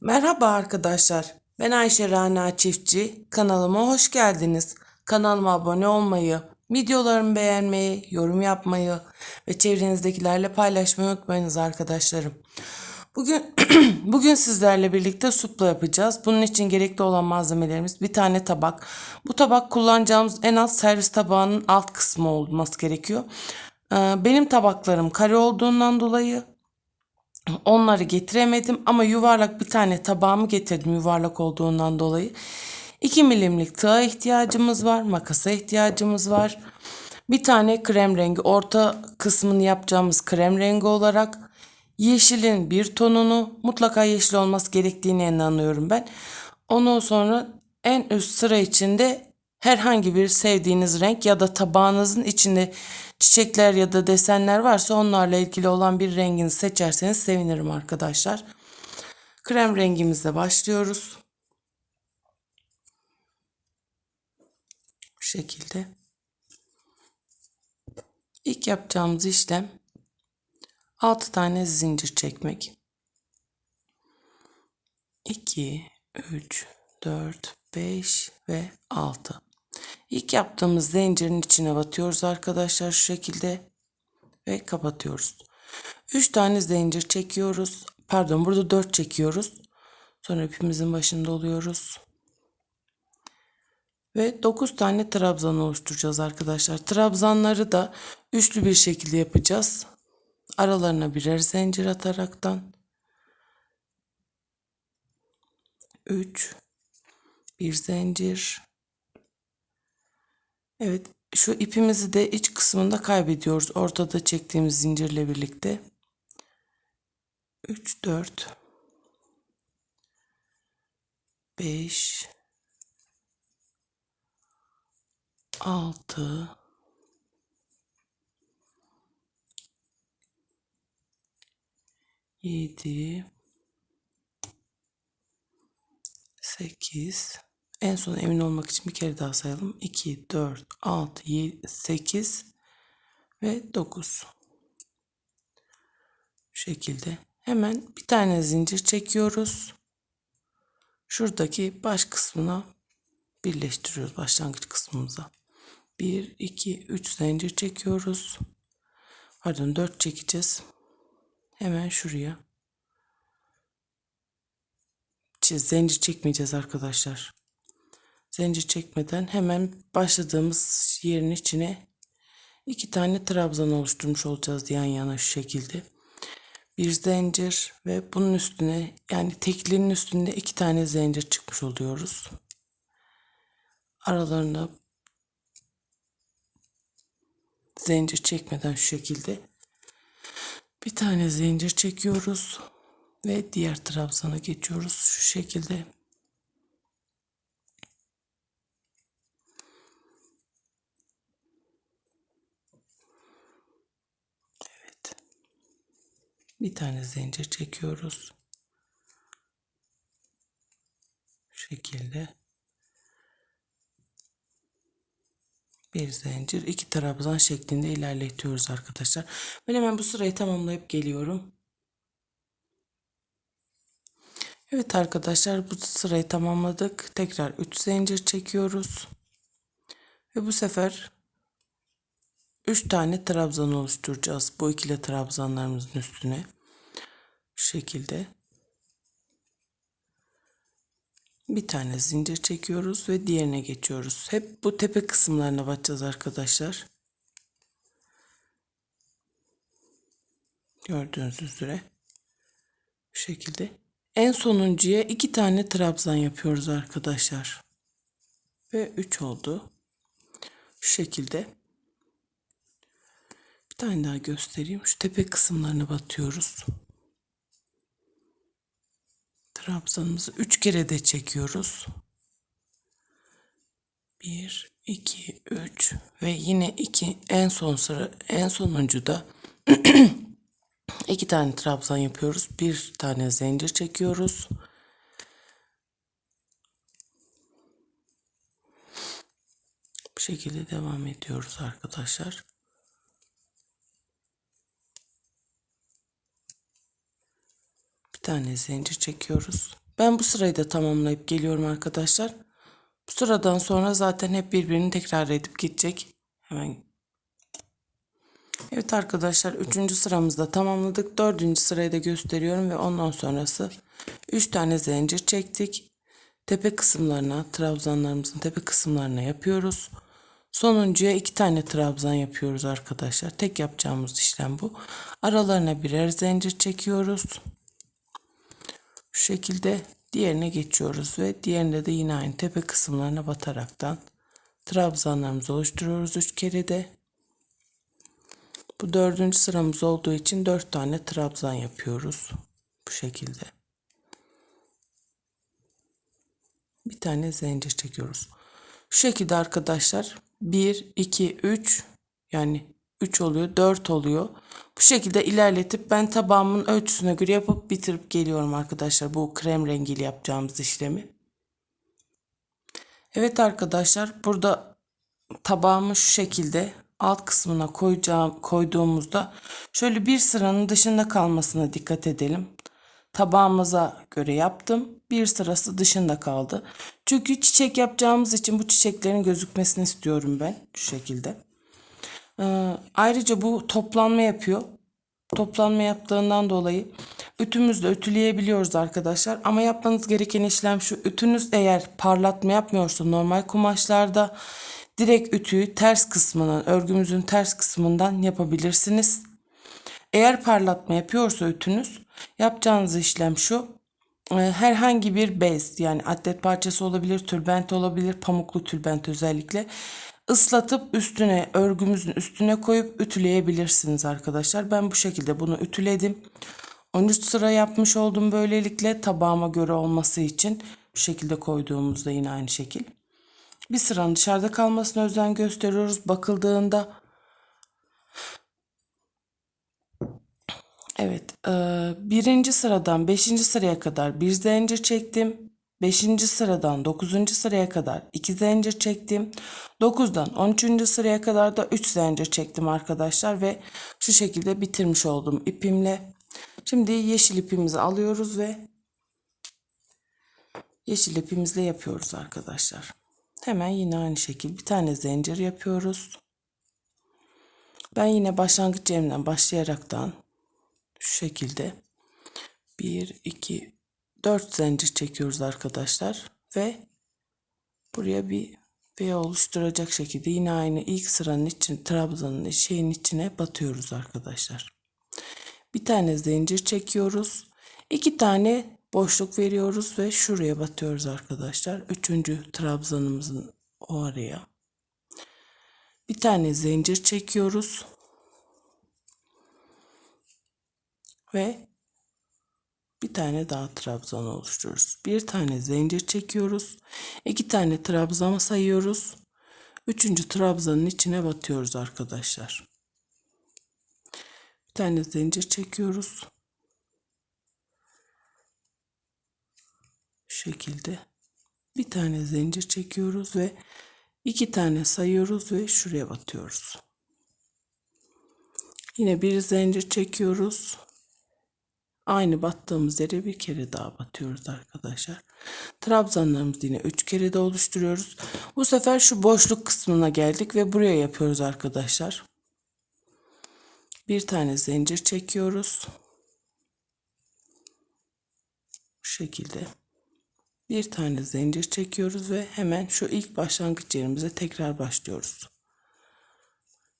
Merhaba arkadaşlar. Ben Ayşe Rana Çiftçi. Kanalıma hoş geldiniz. Kanalıma abone olmayı, videolarımı beğenmeyi, yorum yapmayı ve çevrenizdekilerle paylaşmayı unutmayınız arkadaşlarım. Bugün bugün sizlerle birlikte supla yapacağız. Bunun için gerekli olan malzemelerimiz bir tane tabak. Bu tabak kullanacağımız en az servis tabağının alt kısmı olması gerekiyor. Ee, Benim tabaklarım kare olduğundan dolayı Onları getiremedim ama yuvarlak bir tane tabağımı getirdim yuvarlak olduğundan dolayı. 2 milimlik tığa ihtiyacımız var, makasa ihtiyacımız var. Bir tane krem rengi, orta kısmını yapacağımız krem rengi olarak yeşilin bir tonunu mutlaka yeşil olması gerektiğine inanıyorum ben. Ondan sonra en üst sıra içinde herhangi bir sevdiğiniz renk ya da tabağınızın içinde çiçekler ya da desenler varsa onlarla ilgili olan bir rengini seçerseniz sevinirim arkadaşlar. Krem rengimizle başlıyoruz. Bu şekilde. İlk yapacağımız işlem 6 tane zincir çekmek. 2, 3, 4, 5 ve 6. İlk yaptığımız zincirin içine batıyoruz arkadaşlar şu şekilde ve kapatıyoruz. 3 tane zincir çekiyoruz. Pardon burada 4 çekiyoruz. Sonra ipimizin başında oluyoruz. Ve 9 tane trabzan oluşturacağız arkadaşlar. Trabzanları da üçlü bir şekilde yapacağız. Aralarına birer zincir ataraktan 3 bir zincir Evet şu ipimizi de iç kısmında kaybediyoruz. Ortada çektiğimiz zincirle birlikte. 3 4 5 6 7 8 en son emin olmak için bir kere daha sayalım. 2, 4, 6, 7, 8 ve 9. Bu şekilde. Hemen bir tane zincir çekiyoruz. Şuradaki baş kısmına birleştiriyoruz başlangıç kısmımıza. 1, 2, 3 zincir çekiyoruz. Pardon 4 çekeceğiz. Hemen şuraya. Zincir çekmeyeceğiz arkadaşlar zincir çekmeden hemen başladığımız yerin içine iki tane trabzan oluşturmuş olacağız yan yana şu şekilde. Bir zincir ve bunun üstüne yani tekliğin üstünde iki tane zincir çıkmış oluyoruz. Aralarına zincir çekmeden şu şekilde bir tane zincir çekiyoruz ve diğer trabzana geçiyoruz şu şekilde bir tane zincir çekiyoruz. Şu şekilde bir zincir iki trabzan şeklinde ilerletiyoruz arkadaşlar. Ben hemen bu sırayı tamamlayıp geliyorum. Evet arkadaşlar bu sırayı tamamladık. Tekrar 3 zincir çekiyoruz. Ve bu sefer 3 tane trabzan oluşturacağız. Bu ikili trabzanlarımızın üstüne. Şu şekilde. Bir tane zincir çekiyoruz ve diğerine geçiyoruz. Hep bu tepe kısımlarına batacağız arkadaşlar. Gördüğünüz üzere. Bu şekilde. En sonuncuya iki tane trabzan yapıyoruz arkadaşlar. Ve 3 oldu. Şu şekilde tane daha göstereyim. Şu tepe kısımlarına batıyoruz. Trabzanımızı üç kere de çekiyoruz. Bir, iki, üç ve yine iki en son sıra en sonuncu da iki tane trabzan yapıyoruz. Bir tane zincir çekiyoruz. Bu şekilde devam ediyoruz arkadaşlar. Tane zincir çekiyoruz. Ben bu sırayı da tamamlayıp geliyorum arkadaşlar. Bu sıradan sonra zaten hep birbirini tekrar edip gidecek. Hemen Evet arkadaşlar 3. sıramızda tamamladık. 4. sırayı da gösteriyorum ve ondan sonrası 3 tane zincir çektik. Tepe kısımlarına, trabzanlarımızın tepe kısımlarına yapıyoruz. Sonuncuya 2 tane trabzan yapıyoruz arkadaşlar. Tek yapacağımız işlem bu. Aralarına birer zincir çekiyoruz. Şu şekilde diğerine geçiyoruz ve diğerinde de yine aynı tepe kısımlarına bataraktan trabzanlarımızı oluşturuyoruz 3 kere de. Bu dördüncü sıramız olduğu için dört tane trabzan yapıyoruz. Bu şekilde. Bir tane zincir çekiyoruz. Şu şekilde arkadaşlar 1, 2, 3 yani 3 oluyor 4 oluyor. Bu şekilde ilerletip ben tabağımın ölçüsüne göre yapıp bitirip geliyorum arkadaşlar. Bu krem rengiyle yapacağımız işlemi. Evet arkadaşlar burada tabağımı şu şekilde alt kısmına koyacağım koyduğumuzda şöyle bir sıranın dışında kalmasına dikkat edelim. Tabağımıza göre yaptım. Bir sırası dışında kaldı. Çünkü çiçek yapacağımız için bu çiçeklerin gözükmesini istiyorum ben şu şekilde. Ee, ayrıca bu toplanma yapıyor. Toplanma yaptığından dolayı ütümüzle ütüleyebiliyoruz arkadaşlar. Ama yapmanız gereken işlem şu. Ütünüz eğer parlatma yapmıyorsa normal kumaşlarda direkt ütüyü ters kısmından, örgümüzün ters kısmından yapabilirsiniz. Eğer parlatma yapıyorsa ütünüz yapacağınız işlem şu. Ee, Herhangi bir bez yani atlet parçası olabilir, tülbent olabilir, pamuklu tülbent özellikle ıslatıp üstüne örgümüzün üstüne koyup ütüleyebilirsiniz arkadaşlar. Ben bu şekilde bunu ütüledim. 13 sıra yapmış oldum böylelikle tabağıma göre olması için bu şekilde koyduğumuzda yine aynı şekil. Bir sıranın dışarıda kalmasına özen gösteriyoruz. Bakıldığında Evet, birinci sıradan beşinci sıraya kadar bir zincir çektim. Beşinci sıradan dokuzuncu sıraya kadar iki zincir çektim. Dokuzdan on üçüncü sıraya kadar da üç zincir çektim arkadaşlar ve şu şekilde bitirmiş oldum ipimle. Şimdi yeşil ipimizi alıyoruz ve yeşil ipimizle yapıyoruz arkadaşlar. Hemen yine aynı şekilde bir tane zincir yapıyoruz. Ben yine başlangıç yerimden başlayaraktan şu şekilde 1 2 4 zincir çekiyoruz arkadaşlar ve buraya bir V oluşturacak şekilde yine aynı ilk sıranın için trabzanın şeyin içine batıyoruz arkadaşlar. Bir tane zincir çekiyoruz. iki tane boşluk veriyoruz ve şuraya batıyoruz arkadaşlar. Üçüncü trabzanımızın o araya. Bir tane zincir çekiyoruz. Ve bir tane daha trabzan oluşturuyoruz. Bir tane zincir çekiyoruz. iki tane trabzan sayıyoruz. Üçüncü trabzanın içine batıyoruz arkadaşlar. Bir tane zincir çekiyoruz. Şu şekilde. Bir tane zincir çekiyoruz ve iki tane sayıyoruz ve şuraya batıyoruz. Yine bir zincir çekiyoruz. Aynı battığımız yere bir kere daha batıyoruz arkadaşlar. Trabzanlarımızı yine 3 kere de oluşturuyoruz. Bu sefer şu boşluk kısmına geldik ve buraya yapıyoruz arkadaşlar. Bir tane zincir çekiyoruz. Bu şekilde. Bir tane zincir çekiyoruz ve hemen şu ilk başlangıç yerimize tekrar başlıyoruz.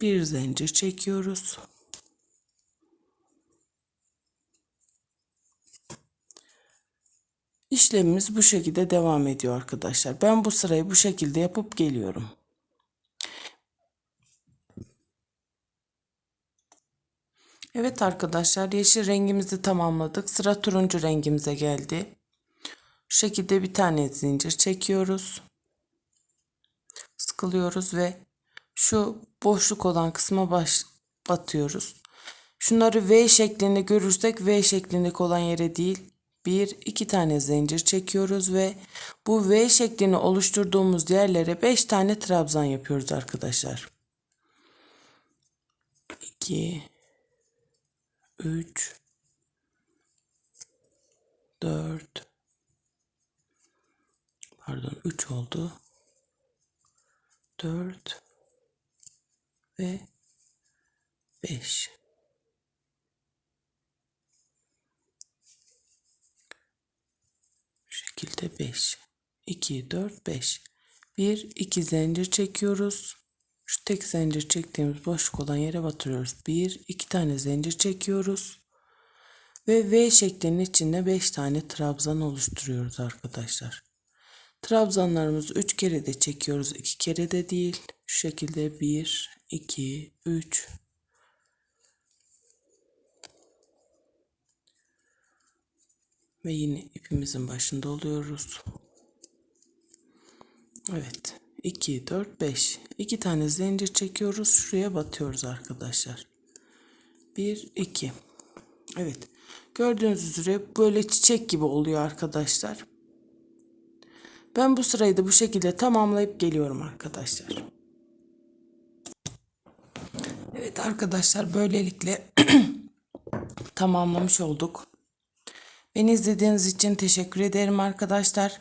Bir zincir çekiyoruz. İşlemimiz bu şekilde devam ediyor arkadaşlar. Ben bu sırayı bu şekilde yapıp geliyorum. Evet arkadaşlar yeşil rengimizi tamamladık. Sıra turuncu rengimize geldi. Şu şekilde bir tane zincir çekiyoruz. Sıkılıyoruz ve şu boşluk olan kısma baş, batıyoruz. Şunları V şeklinde görürsek V şeklindeki olan yere değil bir iki tane zincir çekiyoruz ve bu V şeklini oluşturduğumuz yerlere 5 tane trabzan yapıyoruz arkadaşlar. 2 3 4 Pardon 3 oldu. 4 ve 5. Bu şekilde 5. 2, 4, 5. 1, 2 zincir çekiyoruz. Şu tek zincir çektiğimiz boşluk olan yere batırıyoruz. 1, 2 tane zincir çekiyoruz. Ve V şeklinin içinde 5 tane trabzan oluşturuyoruz arkadaşlar. Trabzanlarımızı 3 kere de çekiyoruz. 2 kere de değil. Şu şekilde 1, 2, 3. Ve yine ipimizin başında oluyoruz. Evet. 2, 4, 5. 2 tane zincir çekiyoruz. Şuraya batıyoruz arkadaşlar. 1, 2. Evet. Gördüğünüz üzere böyle çiçek gibi oluyor arkadaşlar. Ben bu sırayı da bu şekilde tamamlayıp geliyorum arkadaşlar. Evet arkadaşlar böylelikle tamamlamış olduk. Beni izlediğiniz için teşekkür ederim arkadaşlar.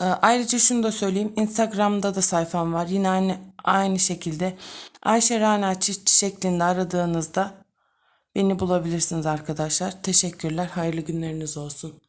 Ee, Ayrıca şunu da söyleyeyim. Instagram'da da sayfam var. Yine aynı aynı şekilde Ayşe Rana Çiftçi şeklinde aradığınızda beni bulabilirsiniz arkadaşlar. Teşekkürler. Hayırlı günleriniz olsun.